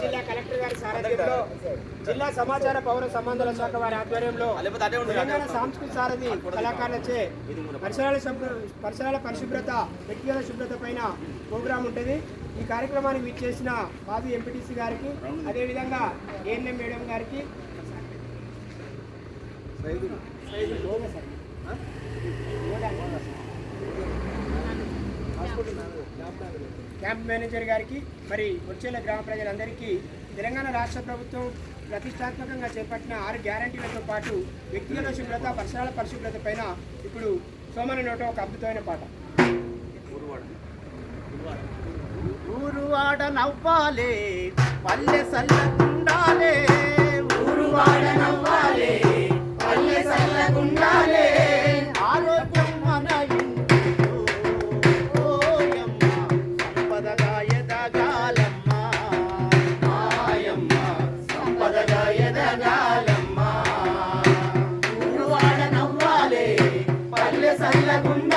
జిల్లా కలెక్టర్ గారి సారథ్యంలో జిల్లా సమాచార పౌర సంబంధాల శాఖ వారి ఆధ్వర్యంలో తెలంగాణ సాంస్కృతిక సారథి కళాకారులచే పరిసరాల పరిసరాల పరిశుభ్రత వ్యక్తిగత శుభ్రత పైన ప్రోగ్రాం ఉంటుంది. ఈ కార్యక్రమానికి విచ్చేసిన మాజీ ఎంపీటీసీ గారికి అదేవిధంగా ఏఎన్ఎం మేడం గారికి. క్యాంప్ మేనేజర్ గారికి మరి వచ్చేల గ్రామ ప్రజలందరికీ తెలంగాణ రాష్ట్ర ప్రభుత్వం ప్రతిష్టాత్మకంగా చేపట్టిన ఆరు గ్యారంటీలతో పాటు వ్యక్తిగత శుభ్రత పరిసరాల పరిశుభ్రత పైన ఇప్పుడు సోమన నోట ఒక అద్భుతమైన పాట. ఊరువాడ నవ్వాలే పల్లె సల్లగుండాలే. నవ్వాలే పల్లె salga con